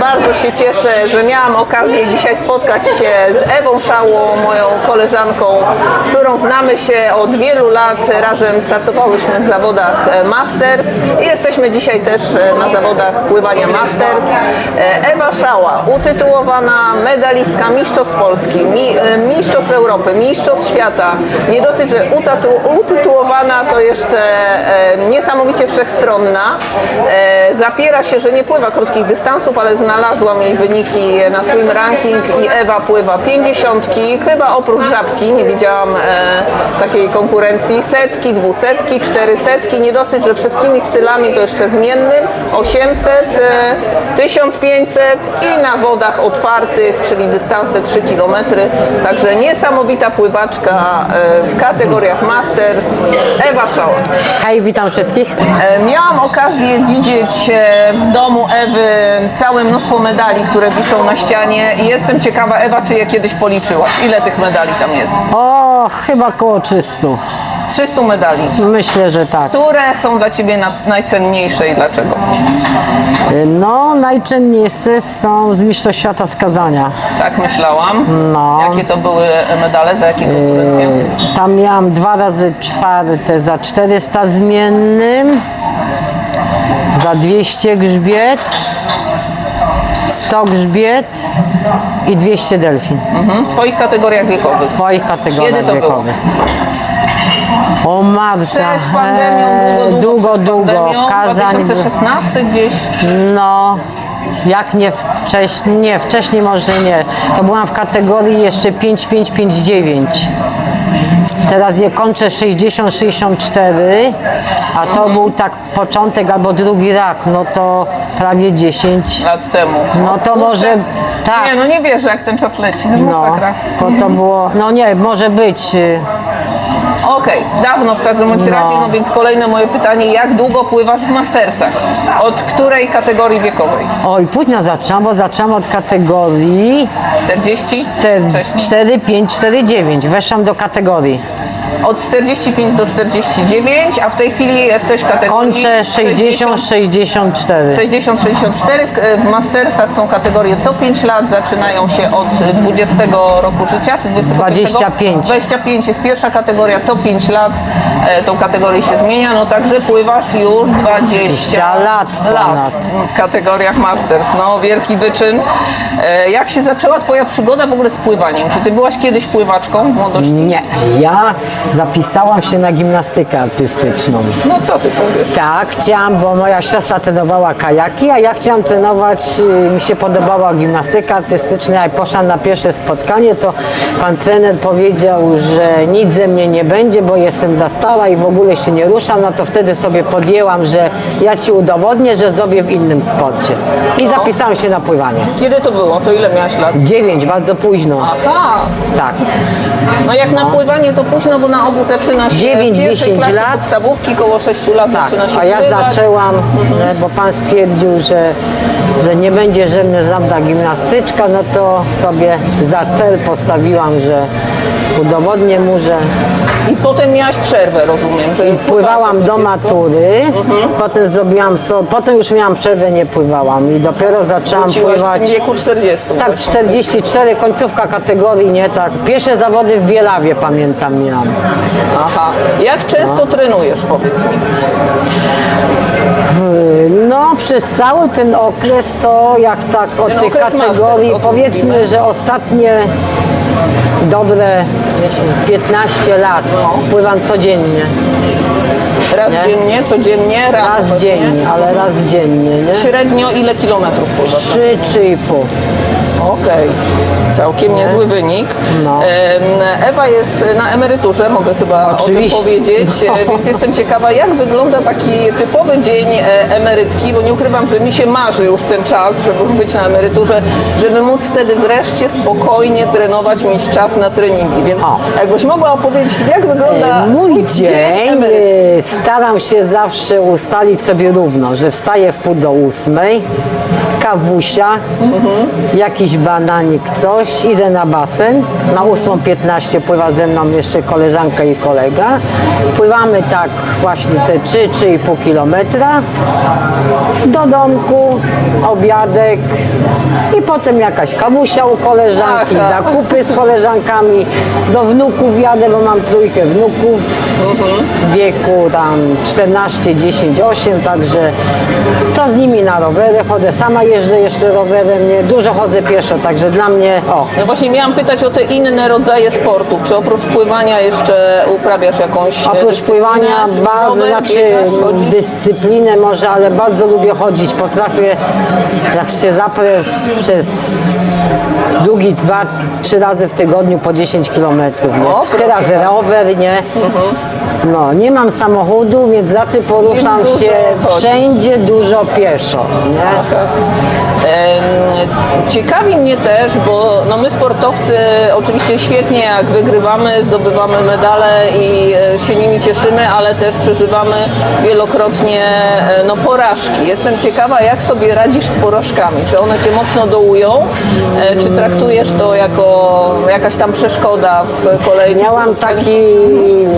Bardzo się cieszę, że miałam okazję dzisiaj spotkać się z Ewą Szałą, moją koleżanką, z którą znamy się od wielu lat. Razem startowałyśmy w zawodach e, Masters i jesteśmy dzisiaj też e, na zawodach pływania Masters. E, Ewa Szała, utytułowana medalistka Mistrzostw Polski, mi, Mistrzostw Europy, Mistrzostw Świata. Nie dosyć, że utytułowana, to jeszcze niesamowicie wszechstronna. Zapiera się, że nie pływa krótkich dystansów, ale znalazłam jej wyniki na swym ranking i Ewa pływa 50, chyba oprócz żabki, nie widziałam e, takiej konkurencji, setki, dwusetki, czterysetki, nie dosyć, że wszystkimi stylami to jeszcze zmiennym, 800, e, 1500 i na wodach otwartych, czyli dystanse 3 km, także niesamowita pływaczka e, w kategoriach Masters, Ewa Szała. Hej, witam wszystkich. E, Miałam okazję widzieć e, w domu Ewy całe mnóstwo medali, które wiszą na ścianie i jestem ciekawa, Ewa, czy je kiedyś policzyłaś? Ile tych medali tam jest? O, chyba około 300. 300 medali. Myślę, że tak. Które są dla Ciebie na- najcenniejsze i dlaczego? No, najcenniejsze są z Mistrzostw Świata skazania. Tak myślałam. No. Jakie to były medale, za jakie konkurencje? Tam miałam dwa razy czwarte za 400 zmiennym, za 200 grzbiet, 100 grzbiet i 200 delfin. Mhm. W swoich kategoriach wiekowych. W swoich kategoriach Kiedy to było? wiekowych. O Marta, Przed pandemią, długo, długo, przed pandemią, Kazań, 2016 gdzieś. No, jak nie wcześniej, nie, wcześniej może nie. To byłam w kategorii jeszcze 5559. Teraz je kończę 60-64, a to był tak początek albo drugi rak, no to prawie 10. lat temu. No to może tak. Nie, no nie wierzę, jak ten czas leci. No, No, bo to było, no nie, może być. y, Okej, dawno w każdym No. razie, no więc kolejne moje pytanie, jak długo pływasz w Mastersach? Od której kategorii wiekowej? Oj, późno zaczęłam, bo zaczęłam od kategorii 40? 4, Wcześniej? 4 5, 4, 9. Weszłam do kategorii. Od 45 do 49, a w tej chwili jesteś w kategorii Kończę 60, 64. 60-64. W, w Mastersach są kategorie co 5 lat, zaczynają się od 20 roku życia, czy 25? 25. 25 jest pierwsza kategoria, co 5 lat e, tą kategorię się zmienia, no także pływasz już 20 20 lat ponad. w kategoriach Masters. No, wielki wyczyn. E, jak się zaczęła Twoja przygoda w ogóle z pływaniem? Czy Ty byłaś kiedyś pływaczką w młodości? Nie, ja zapisałam się na gimnastykę artystyczną. No co Ty powiesz? Tak, chciałam, bo moja siostra trenowała kajaki, a ja chciałam trenować, y, mi się podobała gimnastyka artystyczna. Jak poszłam na pierwsze spotkanie, to pan trener powiedział, że nic ze mnie nie będzie, bo jestem za stara i w ogóle się nie ruszam. No to wtedy sobie podjęłam, że ja ci udowodnię, że zrobię w innym sporcie. I zapisałam się na pływanie. Kiedy to było? To ile miałaś lat? Dziewięć, bardzo późno. Aha, Tak. no jak na pływanie to późno, bo na ogół zaczyna się Dziewięć, w pierwszej 10 klasie lat. podstawówki, koło 6 lat Tak, zaczyna się a ja zaczęłam, że, bo pan stwierdził, że, że nie będzie ze mnie żadna gimnastyczka, no to sobie za cel postawiłam, że udowodnię mu, że I potem miałaś przerwę, rozumiem, że pływałam do matury, potem zrobiłam, so, potem już miałam przerwę, nie pływałam i dopiero zaczęłam Wróciłaś pływać. w wieku 40. Tak, właśnie. 44, końcówka kategorii, nie tak. Pierwsze zawody w Bielawie pamiętam miałam. Aha. Jak często trenujesz, powiedz mi? No, przez cały ten okres to jak tak od Ten okres kategorii, Masters, o tym powiedzmy, mówimy. że ostatnie dobre 15 lat pływam codziennie. Raz Nie? dziennie, codziennie, rano Raz pewnie? dziennie, ale raz dziennie, nie? Średnio ile kilometrów pływasz? 3, 3,5. Okej, całkiem niezły wynik. No. Ewa jest na emeryturze, mogę chyba Oczywiście. o tym powiedzieć, No. e, więc jestem ciekawa, jak wygląda taki typowy dzień e, emerytki, bo nie ukrywam, że mi się marzy już ten czas, żeby już być na emeryturze, żeby móc wtedy wreszcie spokojnie trenować, mieć czas na treningi, więc O. jakbyś mogła opowiedzieć, jak wygląda E, Mój dzień e, staram się zawsze ustalić sobie równo, że wstaję w pół do ósmej, kawusia, jakiś bananik, coś, idę na basen. Na 8.15 pływa ze mną jeszcze koleżanka i kolega. Pływamy tak właśnie te 3-3,5 kilometra do domku, obiadek i potem jakaś kawusia u koleżanki, zakupy z koleżankami, do wnuków jadę, bo mam trójkę wnuków w wieku tam 14, 10, 8, także to z nimi na rowery chodzę, sama jeżdżę jeszcze rowerem, nie, dużo chodzę pieszo, także dla mnie, o, No właśnie miałam pytać o te inne rodzaje sportów. Czy oprócz pływania jeszcze uprawiasz jakąś e, Oprócz pływania bardzo, znaczy dyscyplinę może, ale bardzo lubię chodzić. Potrafię, jak się zaprę przez długi dwa, trzy razy w tygodniu po 10 kilometrów. nie? Teraz rower, nie? No, nie mam samochodu, więc raczej poruszam Więc dużo się chodzisz. wszędzie dużo pieszo. Nie? Em, Ciekawi mnie też, bo no my sportowcy oczywiście świetnie jak wygrywamy, zdobywamy medale i e, się nimi cieszymy, ale też przeżywamy wielokrotnie e, no, porażki. Jestem ciekawa, jak sobie radzisz z porażkami. Czy one cię mocno dołują, e, czy traktujesz to jako jakaś tam przeszkoda w kolejnym Miałam taki,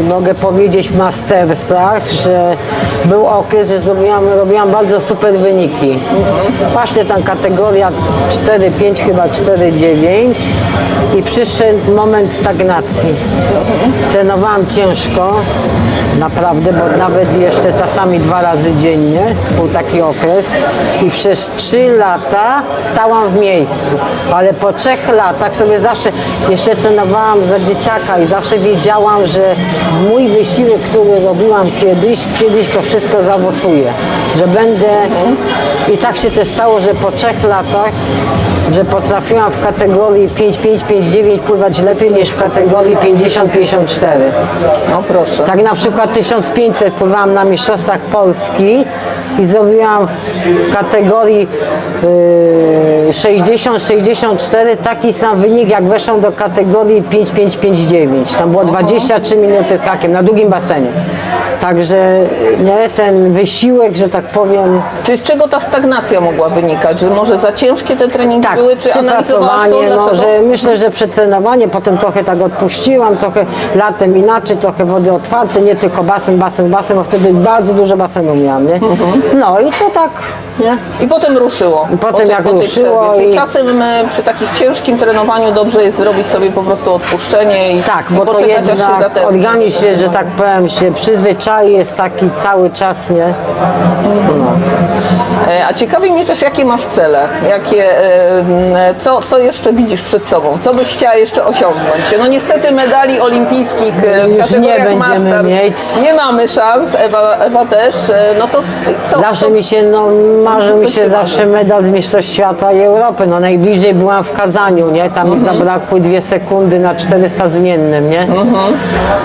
mogę powiedzieć, w mastersach, że był okres, że zrobiłam, robiłam bardzo super wyniki. Właśnie tam kategoria 4-5, chyba 4-9 i przyszedł moment stagnacji. Trenowałam ciężko, naprawdę, bo nawet jeszcze czasami dwa razy dziennie był taki okres i przez trzy lata stałam w miejscu, ale po trzech latach sobie zawsze, jeszcze trenowałam za dzieciaka i zawsze wiedziałam, że mój wysiłek, który robiłam kiedyś, kiedyś to wszystko zaowocuje, że będę i tak się też stało, że po trzech latach że potrafiłam w kategorii 5-5-5-9 pływać lepiej niż w kategorii 50-54. No proszę. Tak na przykład 1500 pływałam na Mistrzostwach Polski i zrobiłam w kategorii yy, 60-64 taki sam wynik jak weszłam do kategorii 5559. Tam było 23 minuty z hakiem na długim basenie. Także nie, ten wysiłek, że tak powiem, Czy z czego ta stagnacja mogła wynikać? Że może za ciężkie te treningi tak, były, czy analizowałaś to? no, że myślę, że przetrenowanie, potem trochę tak odpuściłam, trochę latem inaczej, trochę wody otwarte, nie tylko basen, basen, basen, bo wtedy bardzo dużo basenu miałam, nie? Mhm. No i to tak, nie? I potem ruszyło. I potem po jak po ruszyło i- czasem e, przy takim ciężkim trenowaniu dobrze jest zrobić sobie po prostu odpuszczenie i, Tak, i bo to aż się jednak organizm się, że tak powiem, się przyzwyczai, jest taki cały czas, nie? No. A ciekawi mnie też, jakie masz cele, jakie, e, co, co jeszcze widzisz przed sobą, co byś chciała jeszcze osiągnąć. No niestety medali olimpijskich e, w Już nie będziemy Masters mieć. nie mamy szans, Ewa, Ewa też, e, no to co? Zawsze co, mi się, no marzył mi się ci zawsze medal z Mistrzostw Świata i Europy. No najbliżej byłam w Kazaniu, nie? Tam mi Mhm. zabrakły dwie sekundy na 400 zmiennym, nie?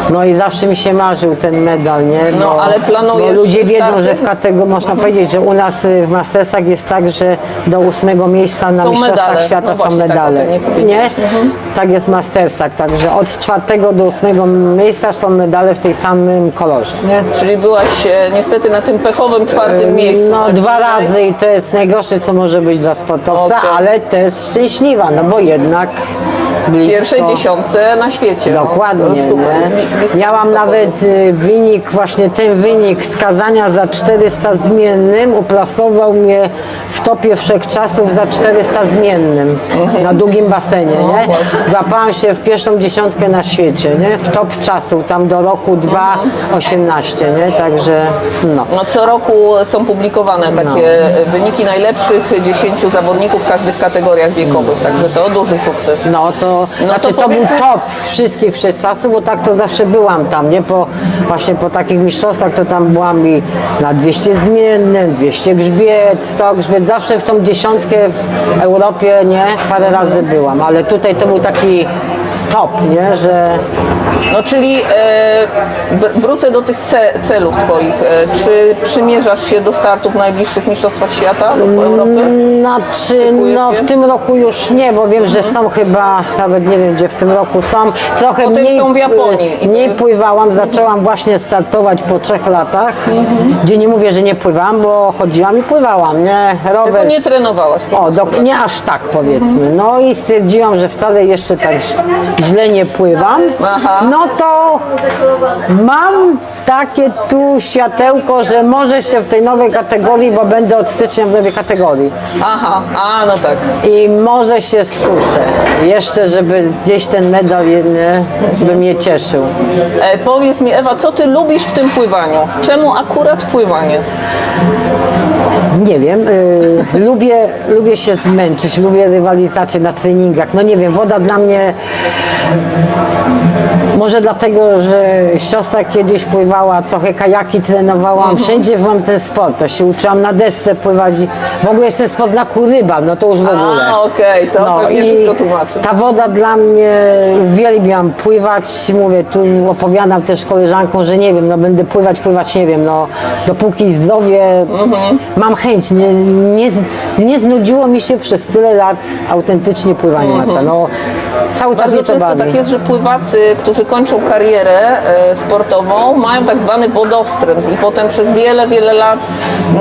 No i zawsze mi się marzył ten medal, nie? No, ale planujesz Bo ludzie wiedzą, starty? że w kategorii, można powiedzieć, że u nas y, w Mastersach jest tak, że do ósmego miejsca na Są Mistrzostwach medale. Świata No są właśnie, tak, medale. tym nie nie? powiedziałeś. Tak jest w Mastersach, także od czwartego do ósmego miejsca są medale w tej samym kolorze, nie? Czyli byłaś e, niestety na tym pechowym czwartym miejscu. No dwa razy i to jest najgorsze, co może być dla sportowca, Okej. ale też szczęśliwa, no bo jednak blisko. Pierwszej dziesiątce na świecie. Dokładnie, no, super. nie? Miałam nawet y, wynik, właśnie ten wynik skazania za 400 zmiennym uplasował mnie w topie wszechczasów za 400 zmiennym na długim basenie, nie? właśnie. Złapałam się w pierwszą dziesiątkę na świecie, nie? W top czasu, tam do roku 2.18, nie? Także no. No, co roku są publikowane takie wyniki najlepszych 10 zawodników w każdych kategoriach wiekowych, także to duży sukces. No to, znaczy to to, był top wszystkich wszechczasów, bo tak to zawsze byłam tam, nie? Po, właśnie po takich mistrzostwach to tam byłam i na 200 zmiennym, 200 grzbiet, 100 grzbiet, zawsze w tą dziesiątkę w Europie, nie? Parę razy byłam, ale tutaj to był taki top, nie? Że No czyli e, wr- wrócę do tych ce, celów Twoich. E, czy przymierzasz się do startów w najbliższych Mistrzostwach Świata lub Europy? Znaczy, no w tym roku już nie, bo wiem, że są chyba, nawet nie wiem gdzie w tym roku są. Trochę Potem mniej, są w Japonii mniej jest- pływałam, zaczęłam właśnie startować po trzech latach, gdzie nie mówię, że nie pływałam, bo chodziłam i pływałam, nie? Tylko Rower. nie trenowałaś po O, do, nie aż tak powiedzmy. No i stwierdziłam, że wcale jeszcze tak źle nie pływam. Aha. No to mam takie tu światełko, że może się w tej nowej kategorii, bo będę od stycznia w nowej kategorii. Aha, a no tak. I może się skuszę. Jeszcze, żeby gdzieś ten medal jedny by mnie cieszył. E, powiedz mi Ewa, co Ty lubisz w tym pływaniu? Czemu akurat pływanie? Nie wiem, y, lubię, lubię się zmęczyć, lubię rywalizację na treningach. No nie wiem, woda dla mnie. Może dlatego, że siostra kiedyś pływała, trochę kajaki trenowałam, wszędzie mam ten sport, to się uczyłam na desce pływać. W ogóle jest ten sport znaku ryba, no to już w ogóle. A, okej, to No pewnie i wszystko tłumaczy. ta woda dla mnie, uwielbiam pływać, mówię, tu opowiadam też koleżankom, że nie wiem, no będę pływać, pływać, nie wiem, no dopóki zdrowie, Mhm. mam chęć, nie, nie, z- nie znudziło mi się przez tyle lat autentycznie pływanie, Marta, no cały czas Mhm. Bardzo mnie to często bawi. tak jest, że pływacy, którzy kończą karierę e, sportową, mają tak zwany wodowstręt i potem przez wiele, wiele lat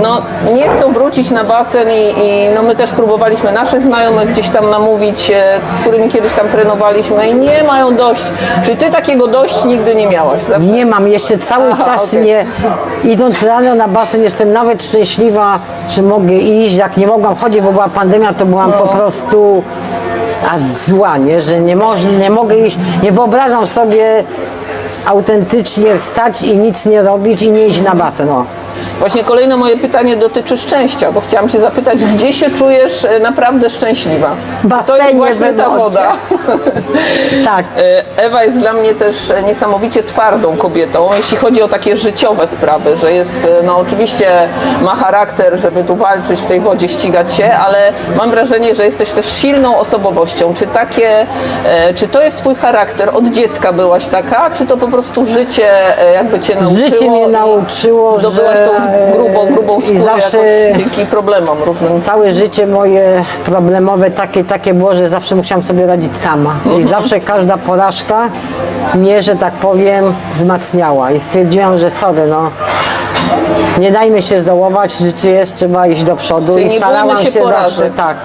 no, nie chcą wrócić na basen i, i no, my też próbowaliśmy naszych znajomych gdzieś tam namówić, e, z którymi kiedyś tam trenowaliśmy i nie mają dość. Czyli ty takiego dość nigdy nie miałaś. Zawsze Nie mam, jeszcze cały Aha, czas okej. nie, idąc rano na basen, jestem nawet szczęśliwa, czy mogę iść, jak nie mogłam chodzić, bo była pandemia, to byłam po prostu a zła, nie? że nie, moż, nie mogę iść, nie wyobrażam sobie autentycznie wstać i nic nie robić i nie iść na basen. O. Właśnie kolejne moje pytanie dotyczy szczęścia, bo chciałam Cię zapytać, gdzie się czujesz e, naprawdę szczęśliwa? To jest właśnie ta woda. Tak. E, Ewa jest dla mnie też niesamowicie twardą kobietą, jeśli chodzi o takie życiowe sprawy, że jest, e, no oczywiście ma charakter, żeby tu walczyć w tej wodzie, ścigać się, ale mam wrażenie, że jesteś też silną osobowością. Czy takie, e, czy to jest twój charakter? Od dziecka byłaś taka, czy to po prostu życie e, jakby cię nauczyło? Życie mnie nauczyło, Zdobyłaś że- tą grubą, grubą i skórę zawsze- jakoś dzięki problemom różnym. Całe życie moje problemowe takie, takie było, że zawsze musiałam sobie radzić sama. I zawsze każda porażka mnie, że tak powiem, wzmacniała. I stwierdziłam, że sorry, no. Nie dajmy się zdołować, życie jest, trzeba iść do przodu. Czyli I nie starałam bójmy się porażek. zawsze, tak.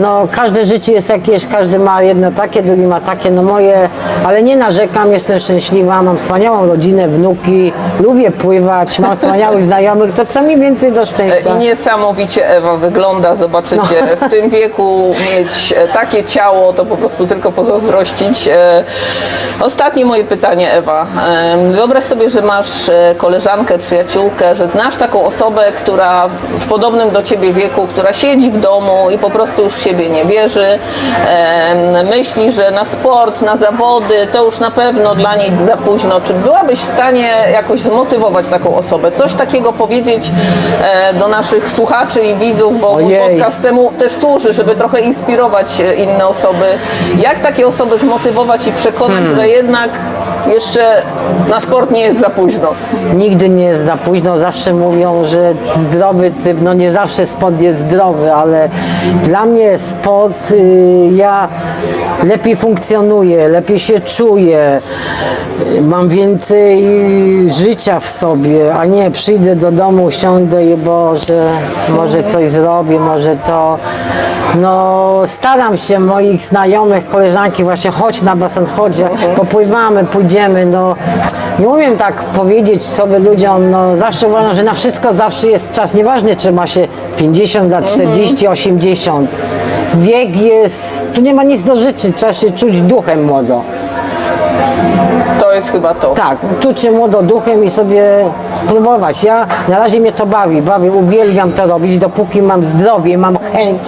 No, każde życie jest jakieś, każdy ma jedno takie, drugi ma takie, no moje, ale nie narzekam, jestem szczęśliwa, mam wspaniałą rodzinę, wnuki, lubię pływać, mam wspaniałych znajomych, to co mi więcej do szczęścia? I niesamowicie Ewa wygląda, zobaczycie, No. w tym wieku mieć e, takie ciało, to po prostu tylko pozazdrościć. E, Ostatnie moje pytanie, Ewa. E, Wyobraź sobie, że masz e, koleżankę, przyjaciółkę, że znasz taką osobę, która w podobnym do ciebie wieku, która siedzi w domu i po prostu już w siebie nie wierzy, myśli, że na sport, na zawody to już na pewno dla niej za późno. Czy byłabyś w stanie jakoś zmotywować taką osobę? Coś takiego powiedzieć e, do naszych słuchaczy i widzów, bo mój Ojej. podcast temu też służy, żeby trochę inspirować e, inne osoby. Jak takie osoby zmotywować i przekonać, Hmm. że jednak jeszcze na sport nie jest za późno? Nigdy nie jest za późno, zawsze mówią, że zdrowy typ, no nie zawsze sport jest zdrowy, ale dla mnie sport, y, ja lepiej funkcjonuję, lepiej się czuję, mam więcej życia w sobie, a nie przyjdę do domu, siądę i Boże, może coś zrobię, może to. No staram się moich znajomych, koleżanki właśnie chodź na basen, chodź, popływamy, pójdziemy, no nie umiem tak powiedzieć sobie ludziom, no zawsze uważam, że na wszystko zawsze jest czas, nieważne czy ma się 50 lat, 40, 80. Wiek jest, tu nie ma nic do życzy, trzeba się czuć duchem młodo. To jest chyba to. Tak, czuć się młodo duchem i sobie próbować. Ja na razie mnie to bawi, bawi, uwielbiam to robić, dopóki mam zdrowie, mam chęć,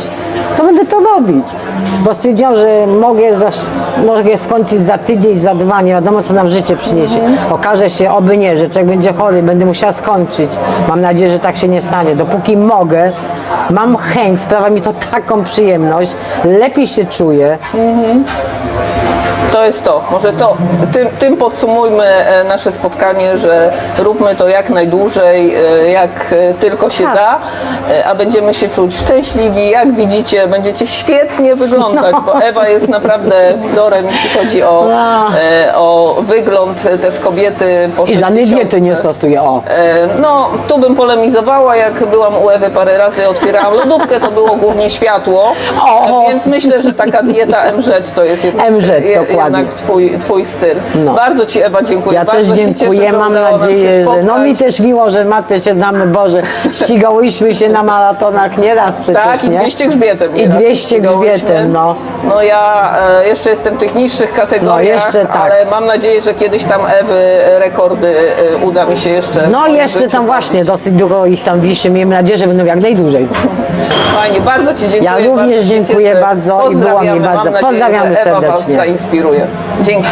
to będę to robić. Bo stwierdziłam, że mogę, za, mogę skończyć za tydzień, za dwa, nie wiadomo co nam życie przyniesie. Okaże się, oby nie, że człowiek będzie chory, będę musiała skończyć. Mam nadzieję, że tak się nie stanie. Dopóki mogę, mam chęć, sprawia mi to taką przyjemność, lepiej się czuję. To jest to. Może to, tym, tym podsumujmy e, nasze spotkanie, że róbmy to jak najdłużej, e, jak e, tylko się Tak. da, a będziemy się czuć szczęśliwi. Jak widzicie, będziecie świetnie wyglądać, bo Ewa jest naprawdę wzorem, jeśli chodzi o, No. o wygląd też kobiety po I żadnej 60. diety nie stosuję. O. No, tu bym polemizowała, jak byłam u Ewy parę razy, otwierałam lodówkę, to było głównie światło, O! Więc myślę, że taka dieta MZ to jest jednak, MZ, dokładnie. Jednak twój, twój styl. No. Bardzo Ci Ewa dziękuję. Ja Bardzo też dziękuję, cieszę, mam nadzieję, że. No mi też miło, że Matę się znamy, Boże. Ścigałyśmy się na maratonach nieraz przecież. Tak, i nie? 200 grzbietem. I nieraz 200 ścigałyśmy. grzbietem, no. No ja e, jeszcze jestem w tych niższych kategoriach, No, jeszcze tak. ale mam nadzieję, że kiedyś tam Ewy rekordy e, uda mi się jeszcze. No jeszcze życiu tam właśnie dosyć długo ich tam wiszy. Miejmy nadzieję, że będą jak najdłużej. Fajnie, bardzo Ci dziękuję. Ja również dziękuję bardzo i było mi bardzo- nadzieję, pozdrawiamy serdecznie. Zainspiruje. Dzięki.